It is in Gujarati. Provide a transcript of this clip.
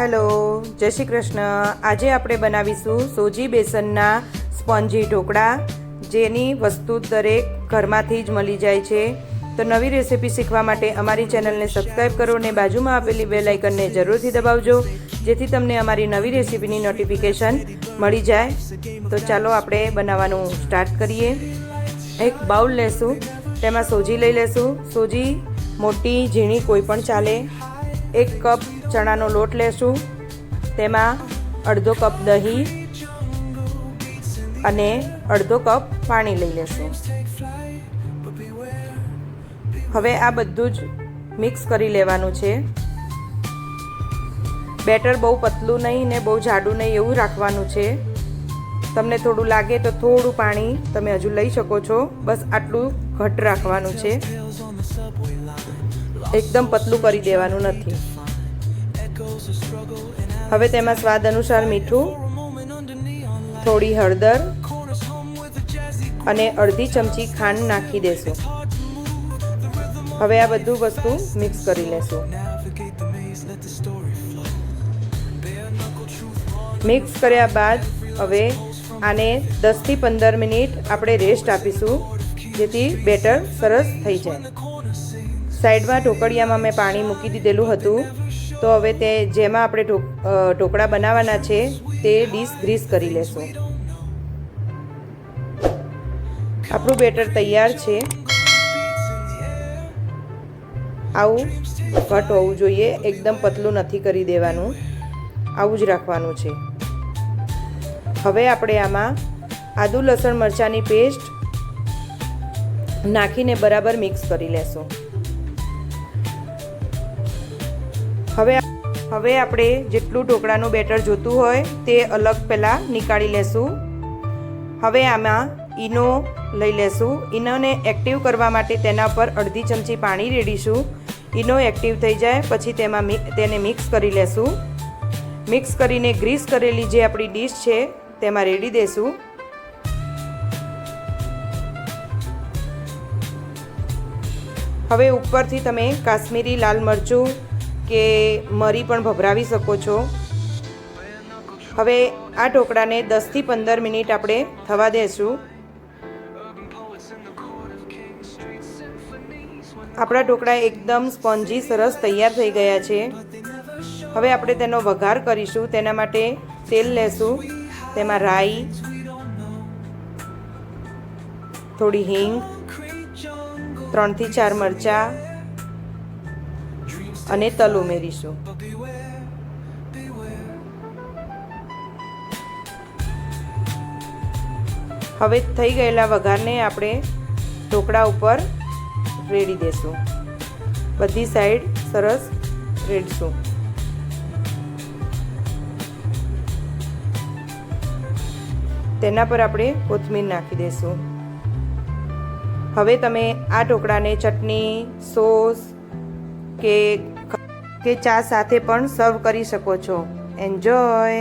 હેલો, જય શ્રી કૃષ્ણ. આજે આપણે બનાવીશું સોજી બેસનના સ્પોન્જી ઢોકળા, જેની વસ્તુ દરેક ઘરમાંથી જ મળી જાય છે. તો નવી રેસીપી શીખવા માટે અમારી ચેનલને સબસ્ક્રાઈબ કરો અને બાજુમાં આપેલી બેલ આઇકનને જરૂરથી દબાવજો, જેથી તમને અમારી નવી રેસીપીની નોટિફિકેશન મળી જાય. તો ચાલો આપણે બનાવવાનું સ્ટાર્ટ કરીએ. એક બાઉલ લેશું, તેમાં સોજી લઈ લેશું. સોજી મોટી, ઝીણી કોઈ પણ ચાલે. એક કપ ચણાનો લોટ લેશું, તેમાં અડધો કપ દહીં અને અડધો કપ પાણી લઈ લેશું. હવે આ બધું જ મિક્સ કરી લેવાનું છે. બેટર બહુ પતલું નહીં ને બહુ જાડું નહીં એવું રાખવાનું છે. તમને થોડું લાગે તો થોડું પાણી તમે હજુ લઈ શકો છો. બસ આટલું ઘટ રાખવાનું છે. એકદમ પતલું કરી દેવાનું નથી. હવે તેમાં સ્વાદ અનુસાર મીઠું, થોડી હળદર અને અડધી ચમચી ખાંડ નાખી દેશું. હવે આ બધું વસ્તુ મિક્સ કરી લેશું. મિક્સ કર્યા બાદ હવે આને દસથી પંદર મિનિટ આપણે રેસ્ટ આપીશું, જેથી બેટર સરસ થઈ જાય. સાઈડમાં ઢોકળિયામાં મેં પાણી મૂકી દીધેલું હતું. તો હવે તે જેમાં આપણે ઢોકળા બનાવવાના છે, તે ડીશ ગ્રીસ કરી લેશું. આપણું બેટર તૈયાર છે. આવું ઘટ હોવું જોઈએ, એકદમ પતલું નથી કરી દેવાનું. આવું જ રાખવાનું છે. હવે આપણે આમાં આદુ, લસણ, મરચાંની પેસ્ટ નાખીને બરાબર મિક્સ કરી લેશું. હવે આપણે જેટલું ઢોકળાનું બેટર જોતું હોય તે અલગ પહેલાં નીકાળી લેશું. હવે આમાં ઈનો લઈ લેશું. ઈનોને એક્ટિવ કરવા માટે તેના પર અડધી ચમચી પાણી રેડીશું. ઈનો એક્ટિવ થઈ જાય પછી તેમાં તેને મિક્સ કરી લેશું. મિક્સ કરીને ગ્રીસ કરેલી જે આપણી ડીશ છે તેમાં રેડી દેશું. હવે ઉપરથી તમે કાશ્મીરી લાલ મરચું કે મરી પણ ભભરાવી શકો છો. હવે આ ઢોકળાને દસથી પંદર મિનિટ આપણે થવા દેશું. આપણા ઢોકળા એકદમ સ્પોન્જી, સરસ તૈયાર થઈ ગયા છે. હવે આપણે તેનો વઘાર કરીશું. તેના માટે તેલ લેશું. તેમાં રાઈ, થોડી હિંગ, ત્રણથી ચાર મરચાં અને તલ ઉમેરીશું. હવે થઈ ગયેલા વઘારને આપણે ઢોકળા ઉપર રેડી દેશું. બધી સાઈડ સરસ રેડશું. તેના પર આપણે કોથમીર નાખી દઈશું હવે તમે આ ઢોકળાને ચટણી, સોસ કે કે ચા સાથે પણ સર્વ કરી શકો છો. એન્જોય